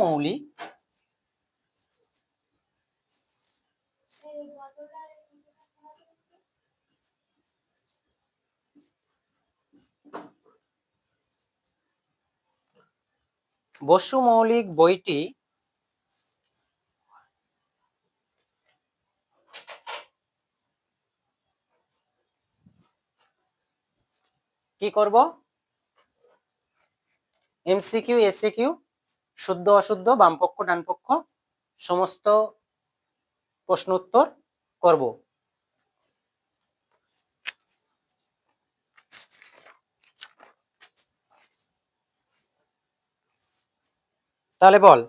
মৌলিক বসু মৌলিক বইটি কি করব? এমসিকিউ এসিকিউ শুদ্ধ, অশুদ্ধ, বামপক্ষ, ডানপক্ষ, সমস্ত প্রশ্ন উত্তর করব। তাহলে বল,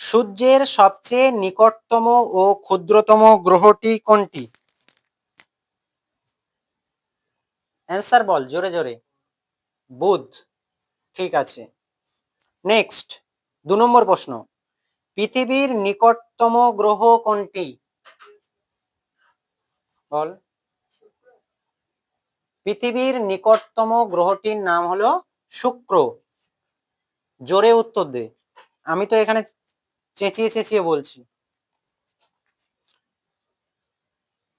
সূর্যের সবচেয়ে নিকটতম ও ক্ষুদ্রতম গ্রহটি কোনটি? অ্যান্সার বল, জোরে জোরে। বুধ, ঠিক আছে। নেক্সট দু নম্বর প্রশ্ন। পৃথিবীর নিকটতম গ্রহ কোনটি? বল। পৃথিবীর নিকটতম গ্রহটির নাম হলো শুক্র। জোরে উত্তর দে। আমি তো এখানে চেঁচিয়ে চেঁচিয়ে বলছি।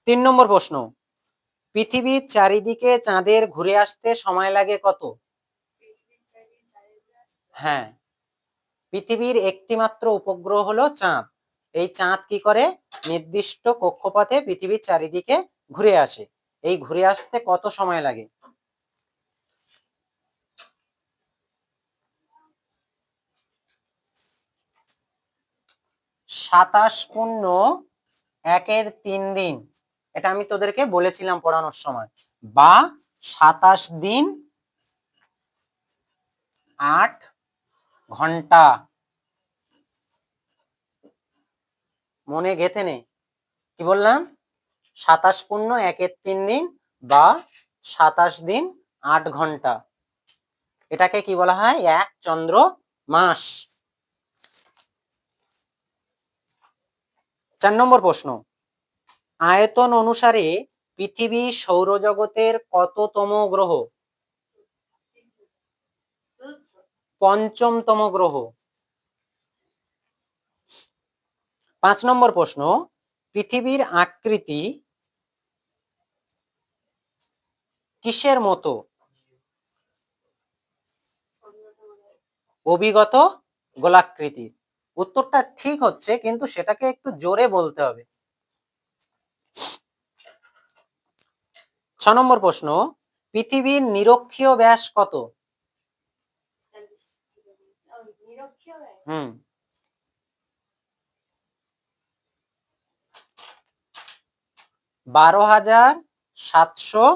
তিন নম্বর প্রশ্ন। পৃথিবীর চারিদিকে চাঁদের ঘুরে আসতে সময় লাগে কত? হ্যাঁ। পৃথিবীর একটি মাত্র উপগ্রহ হলো চাঁদ। এই চাঁদ কি করে? নির্দিষ্ট কক্ষপথে পৃথিবীর চারিদিকে ঘুরে আসে। এই ঘুরে আসতে কত সময় লাগে? সাতাশ পূর্ণ একের তিন দিন। এটা আমি তোদেরকে বলেছিলাম পড়ানোর সময়। বা সাতাশ দিন আট ঘণ্টা। মনে গেথে নে। কি বললাম? সাতাশ পূর্ণ একের তিন দিন বা সাতাশ দিন আট ঘণ্টা। এটাকে কি বলা হয়? এক চন্দ্র মাস। চার নম্বর প্রশ্ন। আয়তন অনুসারে পৃথিবী সৌরজগতের কততম গ্রহ? পঞ্চমতম গ্রহ। পাঁচ নম্বর প্রশ্ন, পৃথিবীর আকৃতি কিসের মতো? অভিগত গোলাকৃতি। উত্তরটা ঠিক হচ্ছে, কিন্তু সেটাকে একটু জোরে বলতে হবে। ছ নম্বর প্রশ্ন, পৃথিবীর নিরক্ষীয় ব্যাস কত? হুম। বারো হাজার সাতশো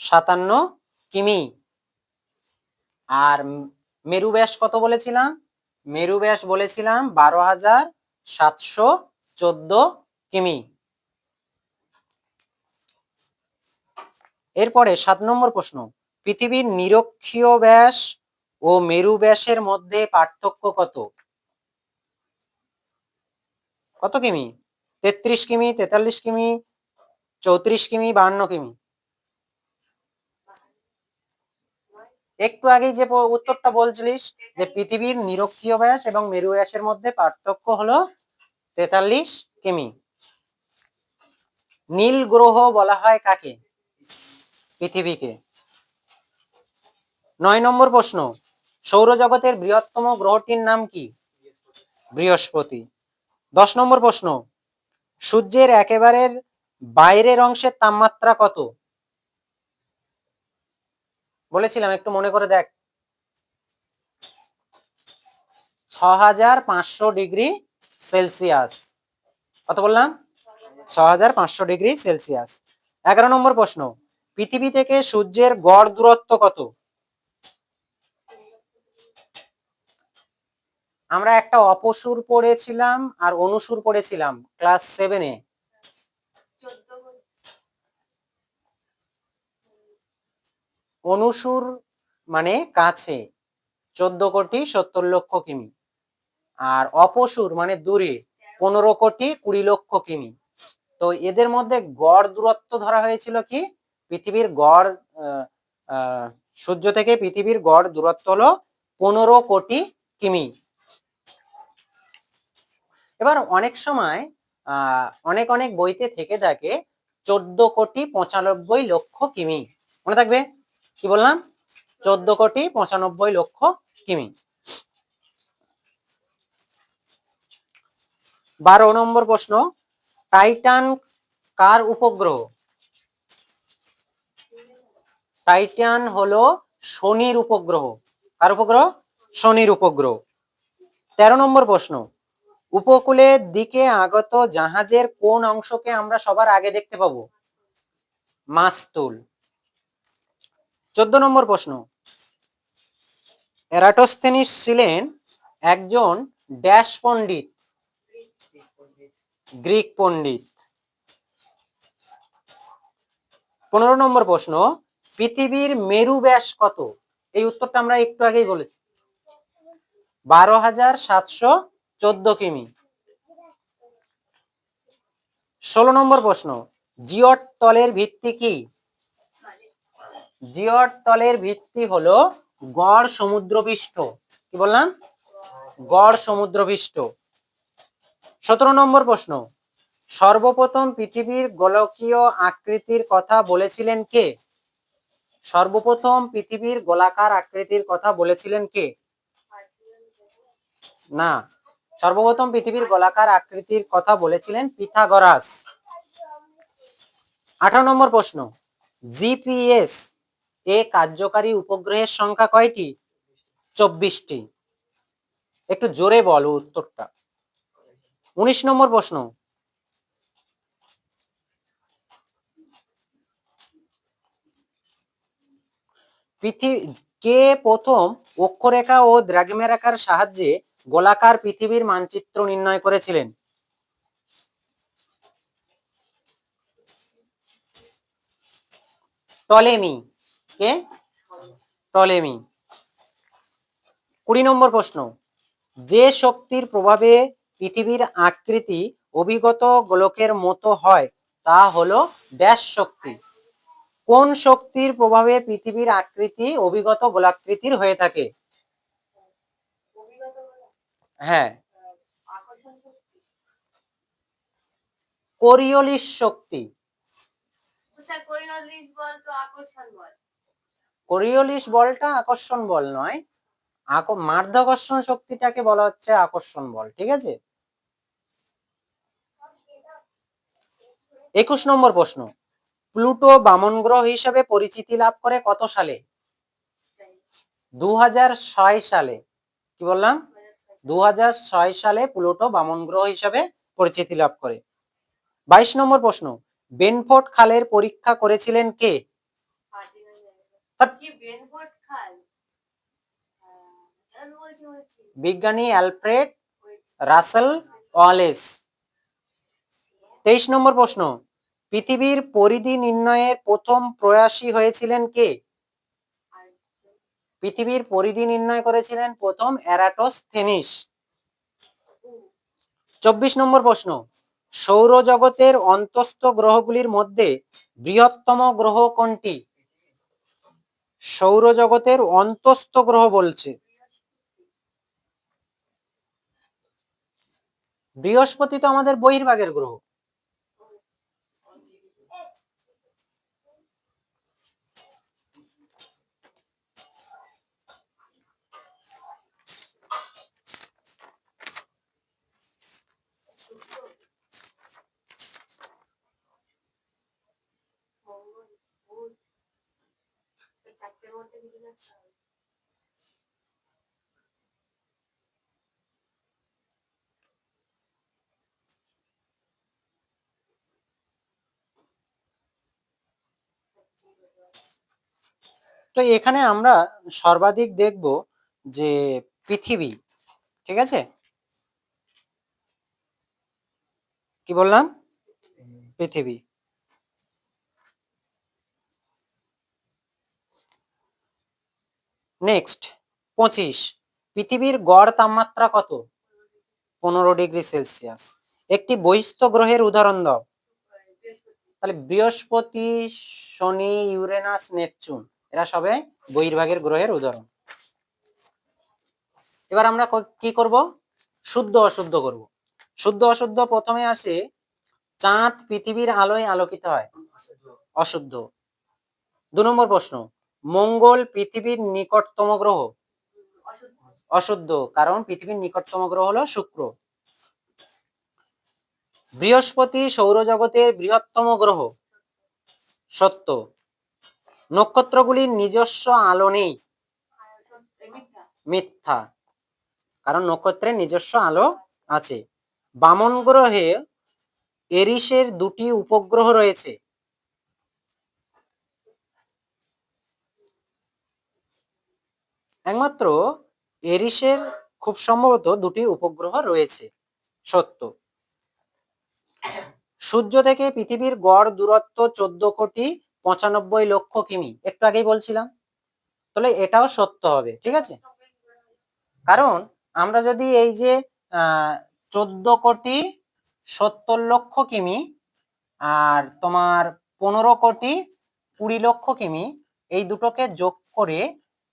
সাতান্ন কিমি। আর মেরু ব্যাস কত বলেছিলাম? মেরু ব্যাস বলেছিলাম বারো হাজার সাতশো চোদ্দ কিমি। এরপরে সাত নম্বর প্রশ্ন। পৃথিবীর নিরক্ষীয় ব্যাস ও মেরু ব্যাসের মধ্যে পার্থক্য কত? কত কিমি? তেত্রিশ কিমি, তেতাল্লিশ কিমি, চৌত্রিশ কিমি, বাহান্ন কিমি? একটু আগেই যে উত্তরটা বলছিলিস, যে পৃথিবীর নিরক্ষীয় ব্যাস এবং মেরু ব্যাসের মধ্যে পার্থক্য হলো তেতাল্লিশ কিমি। নীল গ্রহ বলা হয় কাকে? পৃথিবীকে। নয় নম্বর প্রশ্ন, সৌরজগতের বৃহত্তম গ্রহটির নাম কি? বৃহস্পতি। দশ নম্বর প্রশ্ন, সূর্যের একেবারে বাইরের অংশের তাপমাত্রা কত? বলেছিলাম, একটু মনে করে দেখ। ছ হাজার পাঁচশো ডিগ্রি সেলসিয়াস। কত বললাম? ছ হাজার পাঁচশো ডিগ্রি সেলসিয়াস। এগারো নম্বর প্রশ্ন, পৃথিবী থেকে সূর্যের গড় দূরত্ব কত? আমরা একটা অপসুর পড়েছিলাম আর অনুসুর পড়েছিলাম ক্লাস সেভেনে। অনুসুর মানে কাছে, চোদ্দ কোটি সত্তর লক্ষ কিমি। আর অপসুর মানে দূরে, পনেরো কোটি কুড়ি লক্ষ কিমি। তো এদের মধ্যে গড় দূরত্ব ধরা হয়েছিল কি? পৃথিবীর গড় সূর্য থেকে পৃথিবীর গড় দূরত্ব হলো পনেরো কোটি কিমি। এবার অনেক সময় অনেক অনেক বইতে থেকে থাকে চোদ্দ কোটি পঁচানব্বই লক্ষ কিমি। মনে থাকবে? কি বললাম? চোদ্দ কোটি পঁচানব্বই লক্ষ কিমি। বারো নম্বর প্রশ্ন, টাইটান কার উপগ্রহ? টাইটান হলো শনির উপগ্রহ। কার উপগ্রহ? শনির উপগ্রহ। তেরো নম্বর প্রশ্ন উপকূলের দিকে আগত জাহাজের কোন অংশকে আমরা সবার আগে দেখতে পাবো? মাস্তুল। চোদ্দ নম্বর প্রশ্ন। এরাটোস্থেনিস ছিলেন একজন ড্যাশ পণ্ডিত, গ্রিক পণ্ডিত। পনেরো নম্বর প্রশ্ন, পৃথিবীর মেরু ব্যাস কত? এই উত্তরটা আমরা একটু আগেই বলেছি। বারো হাজার সাতশো চোদ্দ কিমি। ষোলো নম্বর প্রশ্ন জিওট তলের ভিত্তি কি? জিওট তলের ভিত্তি হলো গড় সমুদ্রপৃষ্ঠ। কি বললাম? গড় সমুদ্রপৃষ্ঠ। সতেরো নম্বর প্রশ্ন, সর্বপ্রথম পৃথিবীর গোলকীয় আকৃতির কথা বলেছিলেন কে? সর্বপ্রথম পৃথিবীর গোলাকার আকৃতির কথা বলেছিলেন কে? না সর্বপ্রথম পৃথিবীর গোলাকার আকৃতির কথা বলেছিলেন পিথাগরাস। আঠারো নম্বর প্রশ্ন, জিপিএস এ কার্যকারী উপগ্রহের সংখ্যা কয়টি? চব্বিশটি। একটু জোরে বলো উত্তরটা। উনিশ নম্বর প্রশ্ন, পৃথিবী কে প্রথম অক্ষরেখা ও দ্রাঘিমারেখার সাহায্যে গোলাকার পৃথিবীর মানচিত্র নির্ণয় করেছিলেন। টলেমি। কে? টলেমি। কুড়ি নম্বর প্রশ্ন। যে শক্তির প্রভাবে পৃথিবীর আকৃতি অভিগত গোলকের মতো হয়, তা হলো ড্যাশ শক্তি। কোন শক্তির প্রভাবে পৃথিবীর আকৃতি অভিগত গোলাকৃতির হয়ে থাকে? হ্যাঁ। কোরিওলিস শক্তি। কোরিওলিস বলটা আকর্ষণ বল নয়। আক- মাধ্যাকর্ষণ শক্তিটাকে বলা হচ্ছে আকর্ষণ বল ঠিক আছে? একুশ নম্বর প্রশ্ন। প্লুটো বামন গ্রহ হিসাবে পরিচিতি লাভ করে কত সালে? দু হাজার ছয় সালে। কি বললাম? দু হাজার ছয় সালে প্লুটো বামন গ্রহ হিসাবে পরিচিতি লাভ করে। বাইশ নম্বর প্রশ্ন বেনফোর্ট খালের পরীক্ষা করেছিলেন কে? বিজ্ঞানী অ্যালফ্রেড রাসেল ওয়ালেস। তেইশ নম্বর প্রশ্ন পৃথিবীর পরিধি নির্ণয়ের প্রথম প্রয়াসী হয়েছিলেন কে? পৃথিবীর পরিধি নির্ণয় করেছিলেন প্রথম অ্যারাটোস্থেনিস চব্বিশ নম্বর প্রশ্ন, সৌরজগতের অন্তস্থ গ্রহগুলির মধ্যে বৃহত্তম গ্রহ কোনটি? সৌরজগতের অন্তস্থ গ্রহ বলছে। বৃহস্পতি তো আমাদের বহির্ভাগের গ্রহ মঙ্গল বুধ এই চারটের মধ্যে কিছু একটা হবে। তো এখানে আমরা সর্বাধিক দেখব যে পৃথিবী ঠিক আছে? কি বললাম? পৃথিবী। নেক্সট পঁচিশ। পৃথিবীর গড় তাপমাত্রা কত? পনেরো ডিগ্রি সেলসিয়াস। একটি বহিস্থ গ্রহের উদাহরণ দাও। তাহলে বৃহস্পতি, শনি, ইউরেনাস, নেপচুন, এরা সবে বহির্ভাগের গ্রহের উদাহরণ। এবার আমরা ক- করব? শুদ্ধ অশুদ্ধ করব। শুদ্ধ অশুদ্ধ প্রথমে আসে চাঁদ পৃথিবীর আলোয় আলোকিত হয়। অশুদ্ধ। দু নম্বর প্রশ্ন। মঙ্গল পৃথিবীর নিকটতম গ্রহ। অশুদ্ধ, কারণ পৃথিবীর নিকটতম গ্রহ হলো শুক্র। বৃহস্পতি সৌরজগতের বৃহত্তম গ্রহ। সত্য, নক্ষত্রগুলির নিজস্ব আলো নেই। মিথ্যা, কারণ নক্ষত্রের নিজস্ব আলো আছে। বামন গ্রহে এরিসের দুটি উপগ্রহ রয়েছে। একমাত্র এরিসের খুব সম্ভবত দুটি উপগ্রহ রয়েছে, সত্য। সূর্য থেকে পৃথিবীর গড় দূরত্ব চোদ্দ কোটি পঁচানব্বই লক্ষ কিমি। একটু আগেই বলছিলাম। তাহলে এটাও সত্য হবে, ঠিক আছে? কারণ আমরা যদি এই যে চোদ্দ কোটি সত্তর লক্ষ কিমি আর তোমার পনেরো কোটি কুড়ি লক্ষ কিমি এই দুটোকে যোগ করে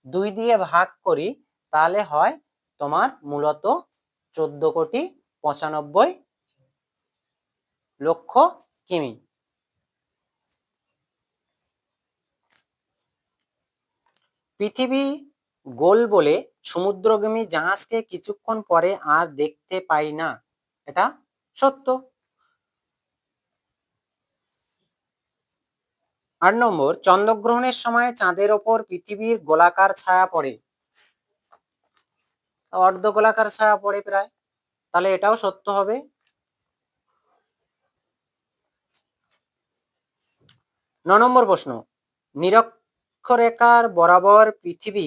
দুই দিয়ে ভাগ করি, তাহলে হয় তোমার মূলত চোদ্দ কোটি পঁচানব্বই লক্ষ কিমি। পৃথিবী গোল বলে সমুদ্রগামী জাহাজকে কিছুক্ষণ পরে আর দেখতে পাই না। এটা সত্য। আট নম্বর, চন্দ্রগ্রহণের সময় চাঁদের ওপর পৃথিবীর গোলাকার ছায়া পড়ে। অর্ধ গোলাকার ছায়া পড়ে প্রায়। তাহলে এটাও সত্য হবে। ন নম্বর প্রশ্ন, নিরক্ষরেখার বরাবর পৃথিবী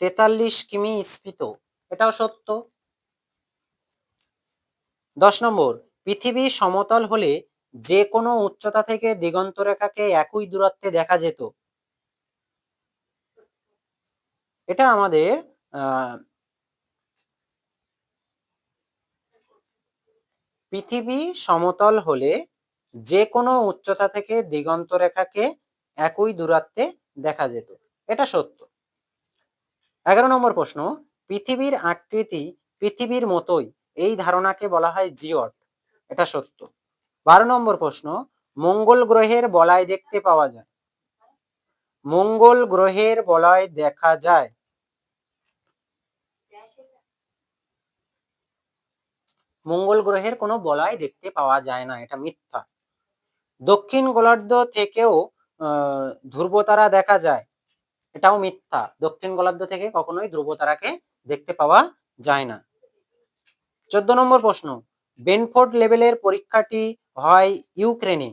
তেতাল্লিশ কিমি স্ফীত, এটাও সত্য? দশ নম্বর, পৃথিবী সমতল হলে যে কোনো উচ্চতা থেকে দিগন্ত রেখাকে একই দূরত্বে দেখা যেত। এটা আমাদের পৃথিবী সমতল হলে যে কোনো উচ্চতা থেকে দিগন্ত রেখাকে একই দূরত্বে দেখা যেত। এটা সত্য। এগারো নম্বর প্রশ্ন, পৃথিবীর আকৃতি পৃথিবীর মতোই, এই ধারণাকে বলা হয় জিওট। এটা সত্য। বারো নম্বর প্রশ্ন, মঙ্গল গ্রহের বলয় দেখতে পাওয়া যায়। মঙ্গল গ্রহের বলয় দেখা যায়। মঙ্গল গ্রহের কোনো বলয় দেখতে পাওয়া যায় না, এটা মিথ্যা। দক্ষিণ গোলার্ধ থেকেও ধ্রুবতারা দেখা যায়, এটাও মিথ্যা। দক্ষিণ গোলার্ধ থেকে কখনোই ধ্রুবতারাকে দেখতে পাওয়া যায় না। চোদ্দ নম্বর প্রশ্ন, বেনফোর্ড লেভেলের পরীক্ষাটি হয় ইউক্রেনে।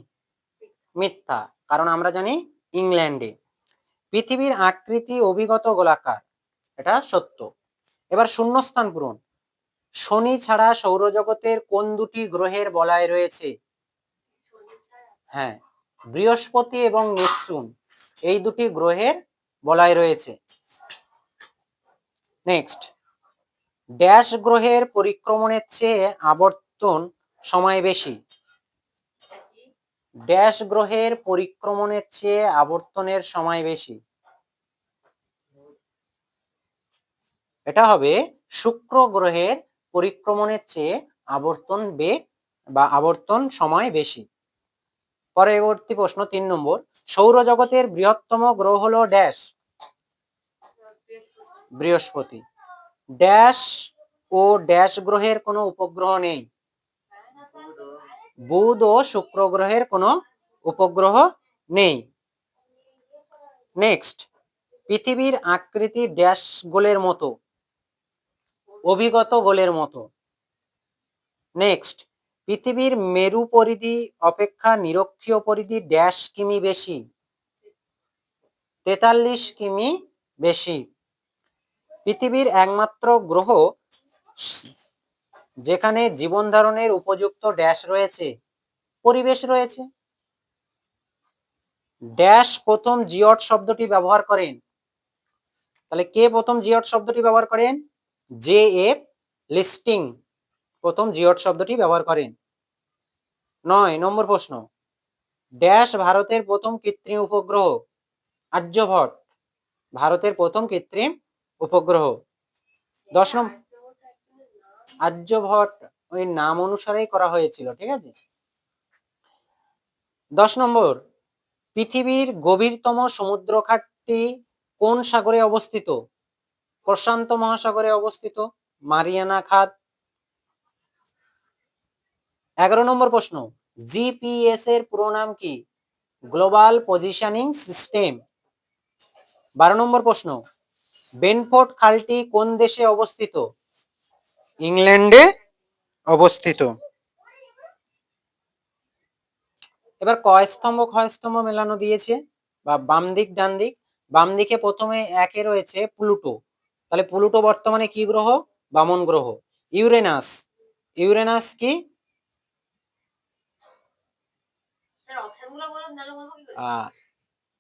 মিথ্যা, কারণ আমরা জানি ইংল্যান্ডে। পৃথিবীর আকৃতি, অভিগত গোলাকার, এটা সত্য। এবার শূন্যস্থান পূরণ। শনি ছাড়া সৌরজগতের কোন দুটি গ্রহের বলয় রয়েছে? হ্যাঁ বৃহস্পতি এবং নেপচুন, এই দুটি গ্রহের বলয় রয়েছে। নেক্সট, ড্যাশ গ্রহের পরিক্রমণের চেয়ে আবর্তন সময় বেশি। ড্যাশ গ্রহের পরিক্রমণের চেয়ে আবর্তনের সময় বেশি। এটা হবে শুক্র গ্রহের পরিক্রমণের চেয়ে আবর্তন বেগ বা আবর্তন সময় বেশি। পরবর্তী প্রশ্ন তিন নম্বর। সৌরজগতের বৃহত্তম গ্রহ হলো ড্যাশ। বৃহস্পতি। ড্যাশ ও ড্যাশ গ্রহের কোনো উপগ্রহ নেই। বুধ ও শুক্র গ্রহের কোনো উপগ্রহ নেই। নেক্সট পৃথিবীর আকৃতি ড্যাশ গোলের মতো, অভিগত গোলের মতো। নেক্সট পৃথিবীর মেরু পরিধি অপেক্ষা নিরক্ষীয় পরিধি ড্যাশ কিমি বেশি, তেতাল্লিশ কিমি বেশি। পৃথিবীর একমাত্র গ্রহ যেখানে জীবন ধারণের উপযুক্ত ড্যাশ রয়েছে, পরিবেশ রয়েছে। ড্যাশ প্রথম জিওট শব্দটি ব্যবহার করেন। তাহলে কে প্রথম জিওট শব্দটি ব্যবহার করেন? জে এফ লিস্টিং প্রথম জিওট শব্দটি ব্যবহার করেন। নয়, নম্বর প্রশ্ন। ড্যাশ ভারতের প্রথম কৃত্রিম উপগ্রহ আর্যভট্ট ভারতের প্রথম কৃত্রিম উপগ্রহ। দশ নম্বর আর্যভট্ট ওই নাম অনুসারেই করা হয়েছিল, ঠিক আছে? দশ নম্বর, পৃথিবীর গভীরতম সমুদ্র খাতটি কোন সাগরে অবস্থিত? প্রশান্ত মহাসাগরে অবস্থিত, মারিয়ানা খাত এগারো নম্বর প্রশ্ন, জিপিএস এর পুরো নাম কি? Global positioning system. বারো নম্বর প্রশ্ন, বেনফোর্ট খালটি কোন দেশে অবস্থিত? ইংল্যান্ডে অবস্থিত। এবার ক স্তম্ভ স্তম্ভ মেলানো দিয়েছে, বা বাম দিক, ডান দিক। বাম দিকে প্রথমে একে রয়েছে প্লুটো। তাহলে প্লুটো বর্তমানে কি গ্রহ? বামন গ্রহ। ইউরেনাস। ইউরেনাস কি?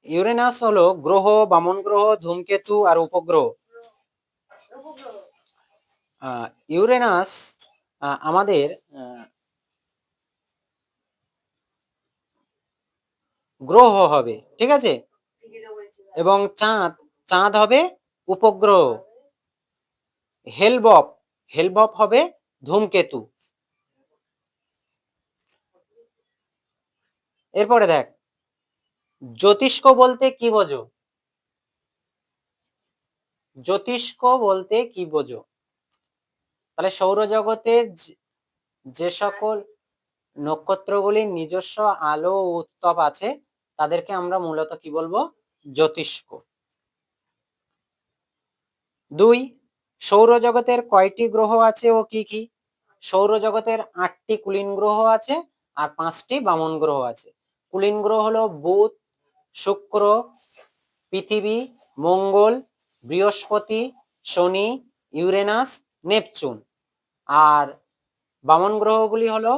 ইউরেনাস হলো গ্রহ, বামন গ্রহ, ধূমকেতু আর উপগ্রহ। ইউরেনাস আমাদের গ্রহ হবে, ঠিক আছে? এবং চাঁদ চাঁদ হবে উপগ্রহ। হেলবপ হেলবপ হবে ধূমকেতু। এরপরে দেখ, জ্যোতিষ্ক বলতে কি বোঝো? জ্যোতিষ্ক বলতে কি বোঝো? তাহলে সৌরজগতে যে- সকল নক্ষত্রগুলির নিজস্ব আলো ও উত্তাপ আছে, তাদেরকে আমরা মূলত কি বলব? জ্যোতিষ্ক। দুই, সৌরজগতের কয়টি গ্রহ আছে ও কি কি? সৌরজগতের আটটি কুলীন গ্রহ আছে আর পাঁচটি বামন গ্রহ আছে। কুলীন গ্রহ হলো বুধ, শুক্র, পৃথিবী, মঙ্গল, বৃহস্পতি, শনি, ইউরেনাস, নেপচুন। আর বামন গ্রহগুলি হলো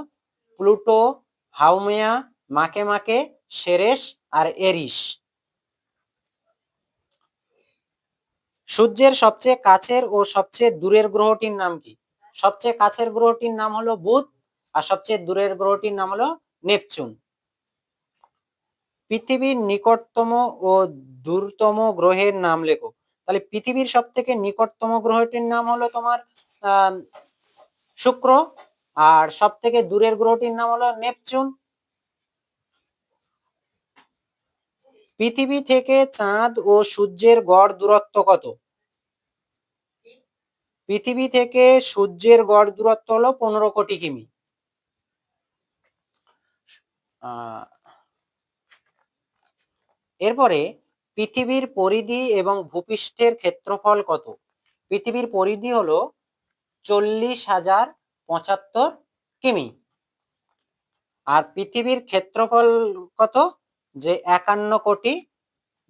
প্লুটো, হাউমেয়া, মাকে মাকে, সেরেস আর এরিস। সূর্যের সবচেয়ে কাছের ও সবচেয়ে দূরের গ্রহটির নাম কি? সবচেয়ে কাছের গ্রহটির নাম হলো বুধ আর সবচেয়ে দূরের গ্রহটির নাম হলো নেপচুন। পৃথিবীর নিকটতম ও দূরতম গ্রহের নাম লেখো। তাহলে পৃথিবীর সব থেকে নিকটতম গ্রহটির নাম হলো তোমার শুক্র। আর সব থেকে দূরের গ্রহটির নাম হলো নেপচুন। পৃথিবী থেকে চাঁদ ও সূর্যের গড় দূরত্ব কত? পৃথিবী থেকে সূর্যের গড় দূরত্ব হলো পনেরো কোটি কিমি। এরপরে পৃথিবীর পরিধি এবং ভূপৃষ্ঠের ক্ষেত্রফল কত? পৃথিবীর পরিধি হলো চল্লিশ হাজার পঁচাত্তর কিমি। আর পৃথিবীর ক্ষেত্রফল কত? যে একান্ন কোটি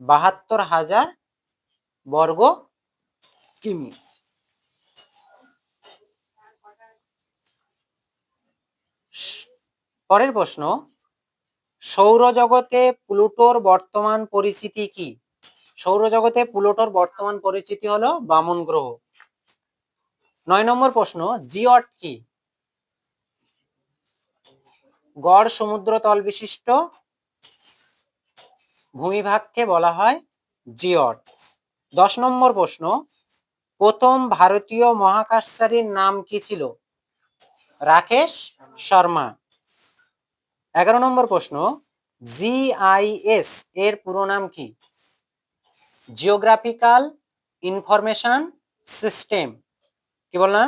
বাহাত্তর হাজার বর্গ কিমি। পরের প্রশ্ন, সৌরজগতে প্লুটোর বর্তমান পরিচিতি কি? সৌরজগতে প্লুটোর বর্তমান পরিচিতি হলো বামন গ্রহ। নয় নম্বর প্রশ্ন জিওট কি? গড় সমুদ্র তল বিশিষ্ট ভূমিভাগকে বলা হয় জিওট দশ নম্বর প্রশ্ন, প্রথম ভারতীয় মহাকাশচারীর নাম কি ছিল? রাকেশ শর্মা। এগারো নম্বর প্রশ্ন জিআইএস এর পুরো নাম কি? জিওগ্রাফিক্যাল ইনফরমেশন সিস্টেম কি বললাম?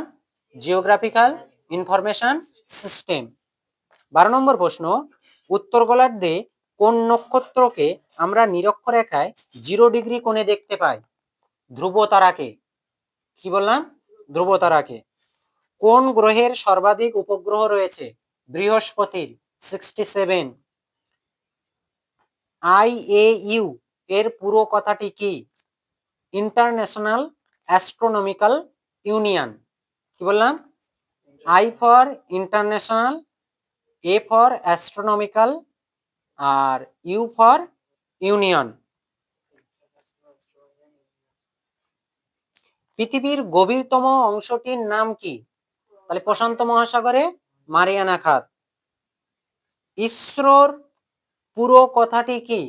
জিওগ্রাফিক্যাল ইনফরমেশন সিস্টেম বারো নম্বর প্রশ্ন, উত্তর গোলার্ধে কোন নক্ষত্রকে আমরা নিরক্ষরেখায় জিরো ডিগ্রি কোণে দেখতে পাই? ধ্রুব তারাকে কি বললাম? ধ্রুব তারাকে কোন গ্রহের সর্বাধিক উপগ্রহ রয়েছে? বৃহস্পতির সিক্সটি সেভেন আইএইউ এর পুরো কথাটি কি? International astronomical union. কি বললাম? I for international A for astronomical R U for union পৃথিবীর গভীরতম অংশটির নাম কি? তাহলে প্রশান্ত মহাসাগরে মারিয়ানা খাত। ইসরোর পুরো কথাটি কি?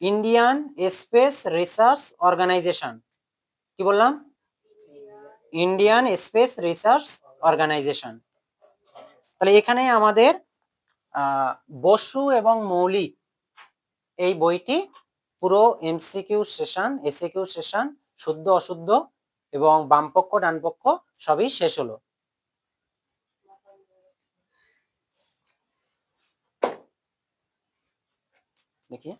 Indian space research organisation. কি বললাম? ইন্ডিয়ান স্পেস রিসার্চ অর্গানাইজেশন তাহলে এখানে আমাদের বসু এবং মৌলিক এই বইটি পুরো এমসিকিউ সেশন এসিকিউ সেশন শুদ্ধ, অশুদ্ধ এবং বামপক্ষ, ডানপক্ষ সবই শেষ হলো। দেখি।